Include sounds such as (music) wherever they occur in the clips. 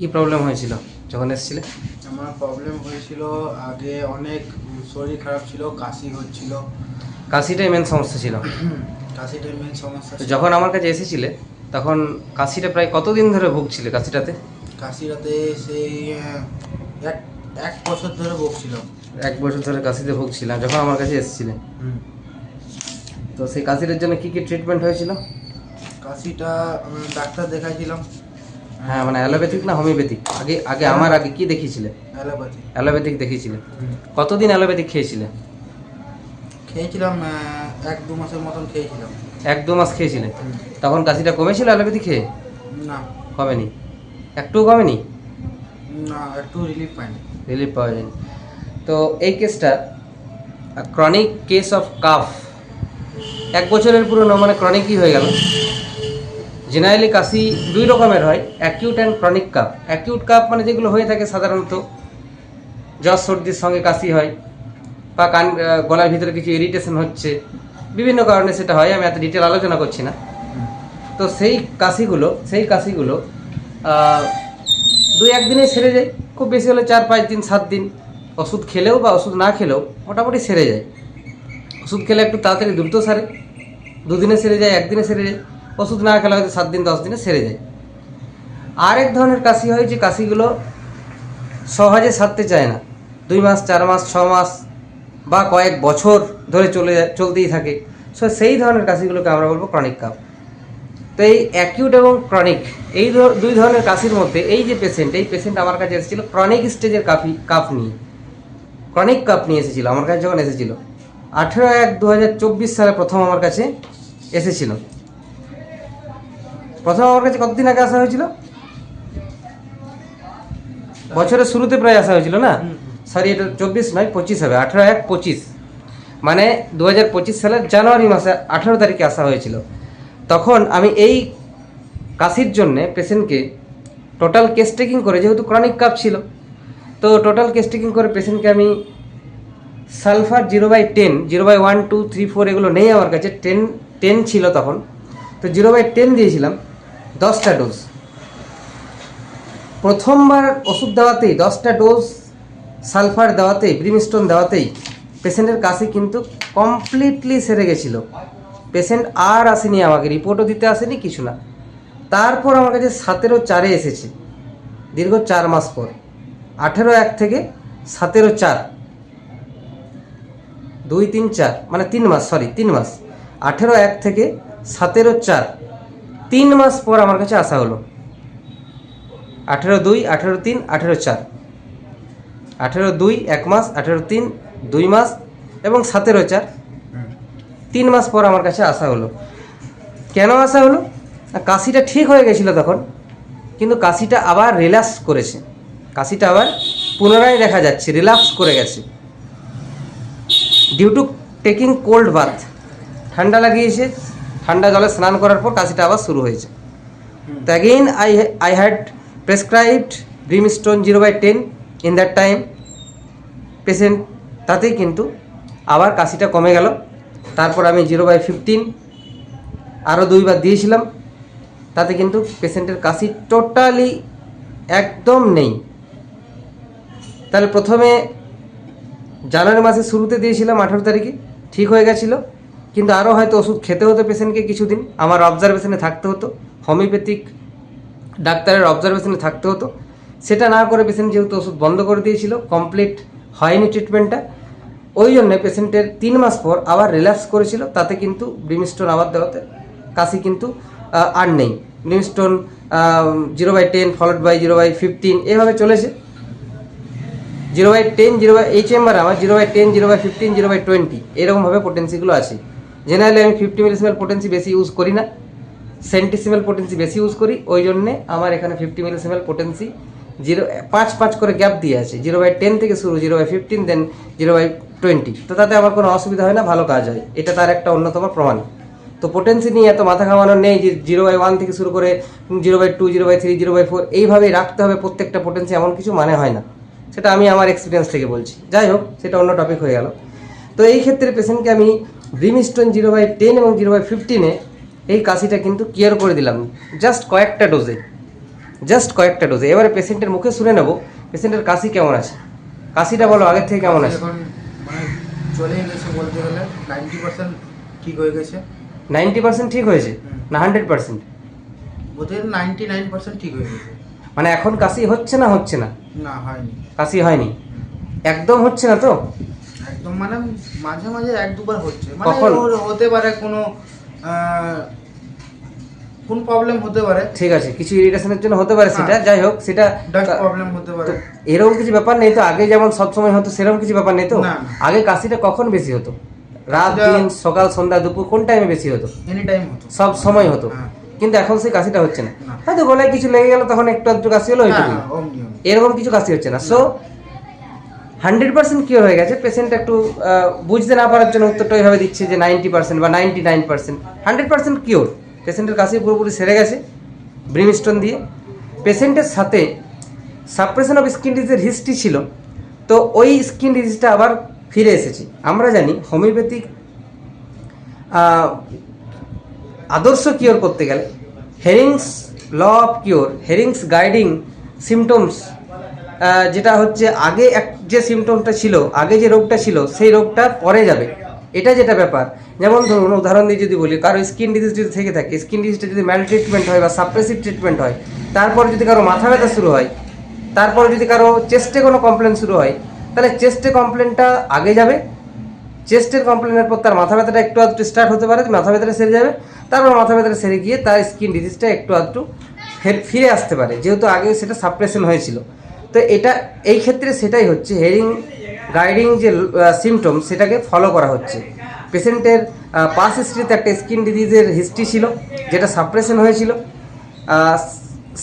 কি প্রবলেম হয়েছিল যখন এসেছিলে? আমার প্রবলেম হয়েছিল আগে অনেক শরীর খারাপ ছিল কাশি হচ্ছিল। কাশিটাই মেন সমস্যা ছিল। (clears throat) কাশিটাই মেন সমস্যা তো ছিল। যখন আমার কাছে এসেছিলে তখন কাশিটা প্রায় কতদিন ধরে ভুগছিলে কাশিটাতে? কাশিরাতে সেই আহ, এক এক বছর ধরে বকছিল এক বছর ধরে কাশিতে ভুগছিলাম যখন আমার কাছে এসেছিলে। তো সেই কাশিটার জন্য কি কি ট্রিটমেন্ট হয়েছিল? কাশিটা ডাক্তার দেখাইছিলাম হ্যাঁ মানে অ্যালোপ্যাথিক না হোমিওপ্যাথিক? আগে আগে আমার আগে কি দেখিয়েছিলে অ্যালোপ্যাথি অ্যালোপ্যাথিক দেখিয়েছিলে কতদিন অ্যালোপ্যাথিক খেয়েছিলে? খেয়েছিলাম এক দু মাসের মতন খেয়েছিলাম। এক দু মাস খেয়েছিলে? তখন কাশিটা কমেছিল অ্যালোপ্যাথিক খেয়ে? না। কমেনি? একটুও কমেনি? না একটু রিলিফ পাইনি। রিলিফ পাওয়া যায়নি। তো এই কেসটা ক্রনিক কেস অফ কাফ এক বছরের পুরনো মানে ক্রনিকই হয়ে গেল? জেনারেলি কাশি দুই রকমের হয় acute and chronic cough acute cough মানে যেগুলো হয়ে থাকে সাধারণত, জ্বর, সর্দির সঙ্গে কাশি হয়, বা কান গলার ভিতরে কিছু ইরিটেশন হচ্ছে, বিভিন্ন কারণে সেটা হয়, আমি এত ডিটেল আলোচনা করছি না। তো সেই কাশিগুলো সেই কাশিগুলো দুই একদিনে সেরে যায়, খুব বেশি হলে চার, পাঁচ দিন, সাত দিন ওষুধ খেলেও বা ওষুধ না খেলেও মোটামুটি সেরে যায়। ওষুধ খেলে একটু তাড়াতাড়ি দ্রুত সারে, দুদিনে সেরে যায়, একদিনে সেরে যায়। ওষুধ না খেলে হয়তো সাত দিন, দশ দিনে সেরে যায়। আরেক ধরনের কাশি হয় যে কাশিগুলো সহজে সারতে চায় না। দুই মাস, চার মাস, ছ মাস বা কয়েক বছর ধরে চলে চলতেই থাকে। সো সেই ধরনের কাশিগুলোকে আমরা বলব ক্রনিক কাপ তো এই অ্যাকিউট এবং ক্রনিক এই দুই ধরনের কাশির মধ্যে এই যে পেশেন্ট এই পেশেন্ট আমার কাছে এসেছিল ক্রনিক স্টেজের কাফি কাপ নিয়ে। ক্রনিক কাপ নিয়ে এসেছিল, আমার কাছে যখন এসেছিল, আঠেরো এক দু সালে প্রথম আমার কাছে এসেছিল। প্রথম আমার কাছে কতদিন আগে আসা হয়েছিল? বছরের শুরুতে প্রায় আসা হয়েছিল না। সরি এটা চব্বিশ নয় পঁচিশ হবে আঠেরো এক পঁচিশ। মানে দু হাজার পঁচিশ সালের জানুয়ারি মাসে আঠেরো তারিখে আসা হয়েছিল। তখন আমি এই কাশির জন্যে পেশেন্টকে টোটাল কেস টেকিং করে যেহেতু ক্রনিক কাপ ছিল তো টোটাল কেস টেকিং করে পেশেন্টকে আমি sulphur zero by ten zero by one two three four এগুলো নেই আমার কাছে টেন টেন ছিল তখন। তো জিরো বাই টেন দিয়েছিলাম। দশটা ডোজ। প্রথমবার ওষুধ দেওয়াতেই দশটা ডোজ, সালফার দেওয়াতেই, ব্রিমস্টোন দেওয়াতেই পেশেন্টের কাশি কিন্তু কমপ্লিটলি সেরে গেছিল। পেশেন্ট আর আসেনি, আমাকে রিপোর্টও দিতে আসেনি, কিছু না। তারপর আমার কাছে সতেরো চারে এসেছে, দীর্ঘ চার মাস পর। আঠেরো এক থেকে সতেরো চার। দুই তিন চার মানে তিন মাস সরি তিন মাস। আঠেরো এক থেকে সতেরো চার। তিন মাস পর আমার কাছে আসা হলো। আঠেরো দুই, আঠেরো তিন, আঠেরো চার। আঠেরো দুই, এক মাস, আঠেরো তিন, দুই মাস এবং সতেরো চার। তিন মাস পর আমার কাছে আসা হলো। কেন আসা হলো? কাশিটা ঠিক হয়ে গেছিল তখন, কিন্তু কাশিটা আবার রিল্যাক্স করেছে। কাশিটা আবার পুনরায় দেখা যাচ্ছে রিল্যাক্স করে গেছে। Due to taking cold bath ঠান্ডা লাগিয়েছে ঠান্ডা জলে স্নান করার পর কাশিটা আবার শুরু হয়েছে। তো again I I had prescribed brimstone zero by ten in that time patient তাতেই কিন্তু আবার কাশিটা কমে গেল। তারপর আমি জিরো বাই ফিফটিন আরও দুইবার দিয়েছিলাম। তাতে কিন্তু পেশেন্টের কাশি টোটালি একদম নেই। তাহলে প্রথমে জানুয়ারি মাসের শুরুতে দিয়েছিলাম আঠেরো তারিখে ঠিক হয়ে গেছিল। কিন্তু আরও হয়তো ওষুধ খেতে হতো পেশেন্টকে কিছুদিন। আমার অবজারভেশনে থাকতে হতো। হোমিওপ্যাথিক ডাক্তারের অবজারভেশনে থাকতে হতো। সেটা না করে পেশেন্ট যেহেতু ওষুধ বন্ধ করে দিয়েছিল কমপ্লিট হয়নি ট্রিটমেন্টটা ওই জন্যে পেশেন্টের তিন মাস পর আবার রিল্যাক্স করেছিল। তাতে কিন্তু ব্রিমস্টোন আবার দেওয়াতে কাশি কিন্তু আর নেই। Brimstone zero by ten followed by zero by fifteen এভাবে চলেছে। Zero by ten zero by এই চেম্বারে আমার zero by ten zero by fifteen zero by twenty এরকমভাবে পোটেন্সিগুলো আছে। জেনারেলি আমি ফিফটি মিলিসিমেল পোটেন্সি বেশি ইউজ করি না। সেন্টিসিমেল পোটেন্সি বেশি ইউজ করি। ওই জন্যে আমার এখানে ফিফটি মিলিসিমেল পোটেন্সি জিরো পাঁচ পাঁচ করে গ্যাপ দিয়ে আছে। জিরো বাই টেন থেকে শুরু zero by fifteen then zero by twenty তো তাতে আমার কোনো অসুবিধা হয় না, ভালো কাজ হয়। এটা তার একটা অন্যতম প্রমাণ। তো পোটেন্সি নিয়ে এত মাথা ঘামানোর নেই যে জিরো বাই ওয়ান থেকে শুরু করে zero by two zero by three zero by four এইভাবেই রাখতে হবে প্রত্যেকটা পোটেন্সি এমন কিছু মানে হয় না। সেটা আমি আমার এক্সপিরিয়েন্স থেকে বলছি। যাই হোক, সেটা অন্য টপিক হয়ে গেল। তো এই ক্ষেত্রে পেশেন্টকে আমি ব্রিমস্টোন জিরো বাই টেন এবং জিরো বাই ফিফটিনে এই কাশিটা কিন্তু কেয়ার করে দিলাম। জাস্ট কয়েকটা ডোজে জাস্ট কয়েকটা ডোজে এবারে পেশেন্টের মুখে শুনে নেব। পেশেন্টের কাশি কেমন আছে? কাশিটা বলো আগের থেকে কেমন আছে? মানে চলে গেছে বলতে গেলে নাইনটি পার্সেন্ট ঠিক হয়ে গেছে। নাইনটি পার্সেন্ট ঠিক হয়েছে? না হান্ড্রেড পার্সেন্ট বলতে গেলে নাইনটি নাইন পার্সেন্ট ঠিক হয়ে গেছে। মানে এখন কাশি হচ্ছে না হচ্ছে না? না হয়নি। কাশি হয়নি? একদম হচ্ছে না তো? একদম মানে মাঝে মাঝে এক দুবার হচ্ছে। মানে হতে পারে কোনো কোন প্রবলেম হতে পারে। ঠিক আছে কিছু ইরিটেশনের জন্য হতে পারে সেটা হ্যাঁ। যাই হোক সেটা প্রবলেম হতে পারে। এরকম কিছু ব্যাপার নেই তো? আগে যেমন সব সময় হতো সেরকম কিছু ব্যাপার নেই তো। আগে কাশিটা কখন বেশি হতো? রাত দিন সকাল সন্ধ্যা দুপুর কোন টাইমে বেশি হতো? এনি টাইম হতো। সব সময় হতো। হ্যাঁ। কিন্তু এখন সেই কাশিটা হচ্ছে না। হয়তো গলায় কিছু লেগে গেল তখন একটু আধটু কাশি হলো হ্যাঁ। এরকম কিছু কাশি হচ্ছে না। সো হান্ড্রেড পার্সেন্ট কিওর হয়ে গেছে। পেশেন্ট একটু বুঝতে না পারার জন্য উত্তরটা ওইভাবে দিচ্ছে যে নাইনটি পার্সেন্ট বা ninety nine percent. Hundred percent cure পেশেন্টের কাশি পুরোপুরি সেরে গেছে ব্রিমস্টোন দিয়ে। পেশেন্টের সাথে সাপ্রেশন অফ স্কিন ডিজিজের হিস্ট্রি ছিল, তো ওই স্কিন ডিজিজটা আবার ফিরে এসেছে। আমরা জানি হোমিওপ্যাথিক আদর্শ কিওর করতে গেলে Hering's law of cure Hering's guiding symptoms যেটা হচ্ছে আগে এক যে সিমটমটা ছিল, আগে যে রোগটা ছিল, সেই রোগটা পরে যাবে। এটা যেটা ব্যাপার। যেমন ধরুন, উদাহরণ দিয়ে যদি বলি, কারও স্কিন ডিজিজ যদি থেকে থাকে স্কিন ডিজিজটা যদি ম্যাল ট্রিটমেন্ট হয় বা সাপ্রেসিভ ট্রিটমেন্ট হয়, তারপর যদি কারও মাথা ব্যথা শুরু হয়, তারপরে যদি কারও চেস্টে কোনো কমপ্লেন শুরু হয়, তাহলে চেস্টে কমপ্লেনটা আগে যাবে। চেস্টের কমপ্লেনের পর তার মাথা ব্যথাটা একটু আধটু স্টার্ট হতে পারে মাথা ব্যথাটা সেরে যাবে, তারপর মাথা ব্যথাটা সেরে গিয়ে তার স্কিন ডিজিজটা একটু আধটু ফের- ফিরে আসতে পারে। যেহেতু আগে সেটা সাপ্রেশন হয়েছিল। তো এটা, এই ক্ষেত্রে সেটাই হচ্ছে হেরিং গাইডিং যে সিমটম সেটাকে ফলো করা হচ্ছে। পেশেন্টের পাস হিস্ট্রিতে একটা স্কিন ডিজিজের হিস্ট্রি ছিল, যেটা সাপ্রেশন হয়েছিল।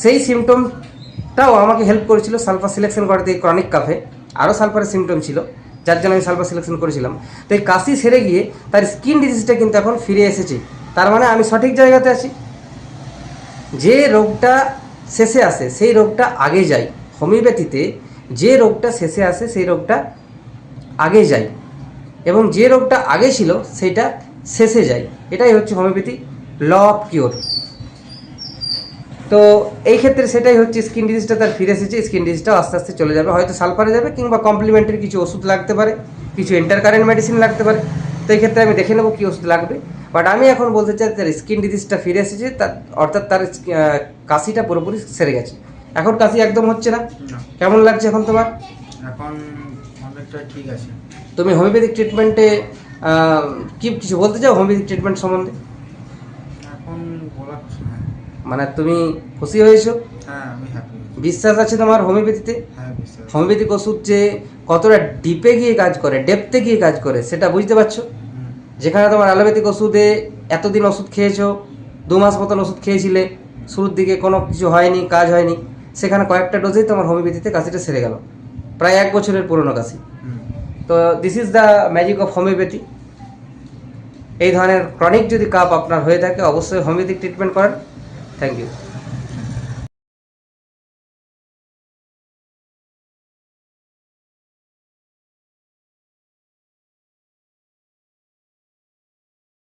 সেই সিমটমটাও আমাকে হেল্প করেছিল সালফার সিলেকশন করাতে এই ক্রনিক কাফে আরও সালফারের সিমটম ছিল, যার জন্য আমি সালফার সিলেকশন করেছিলাম। তো এই কাশি সেরে গিয়ে তার স্কিন ডিজিজটা কিন্তু এখন ফিরে এসেছে। তার মানে আমি সঠিক জায়গাতে আছি। যে রোগটা শেষে আসে, সেই রোগটা আগে যায়। হোমিওপ্যাথিতে যে রোগটা শেষে আসে সেই রোগটা আগে যায় এবং যে রোগটা আগে ছিল সেটা শেষে যায়। এটাই হচ্ছে হোমিওপ্যাথি ল অফ কিওর। তো এই ক্ষেত্রে সেটাই হচ্ছে স্কিন ডিজিজটা তার ফিরে এসেছে, স্কিন ডিজিজটাও আস্তে আস্তে চলে যাবে। হয়তো সালফারে যাবে কিংবা কমপ্লিমেন্টারি কিছু ওষুধ লাগতে পারে, কিছু ইন্টারকারেন্ট মেডিসিন লাগতে পারে। তো এই ক্ষেত্রে আমি দেখে নেব কী ওষুধ লাগবে। বাট আমি এখন বলতে চাই তার স্কিন ডিজিজটা ফিরে এসেছে, তার অর্থাৎ তার কাশিটা পুরোপুরি সেরে গেছে। এখন কাশি একদম হচ্ছে না? কেমন লাগছে এখন তোমার? এখন অনেকটা ঠিক আছে। তুমি হোমিওপ্যাথিক ট্রিটমেন্টে কি কিছু বলতে চাও হোমিওপ্যাথিক ট্রিটমেন্ট সম্বন্ধে? এখন বলার কিছু নাই মানে তুমি খুশি হয়েছো? হ্যাঁ আমি হ্যাপি বিশ্বাস আছে তোমার হোমিওপ্যাথিতে? হ্যাঁ বিশ্বাস হোমিওপ্যাথিক ওষুধ যে কতটা ডিপে গিয়ে কাজ করে ডেপতে গিয়ে কাজ করে সেটা বুঝতে পারছ? যেখানে তোমার অ্যালোপ্যাথিক ওষুধে এতদিন ওষুধ খেয়েছো দু মাস মতন ওষুধ খেয়েছিলে শুরুর দিকে কোনো কিছু হয়নি কাজ হয়নি সেখানে কয়েকটা ডোজেই তোমার হোমিওপ্যাথিতে কাশিটা সেরে গেল। প্রায় এক বছরের পুরনো কাশি। তো this is the magic of homeopathy এই ধরনের ক্রনিক যদি কাপ আপনার হয়ে থাকে, অবশ্যই হোমিওপ্যাথিক ট্রিটমেন্ট করেন থ্যাংক ইউ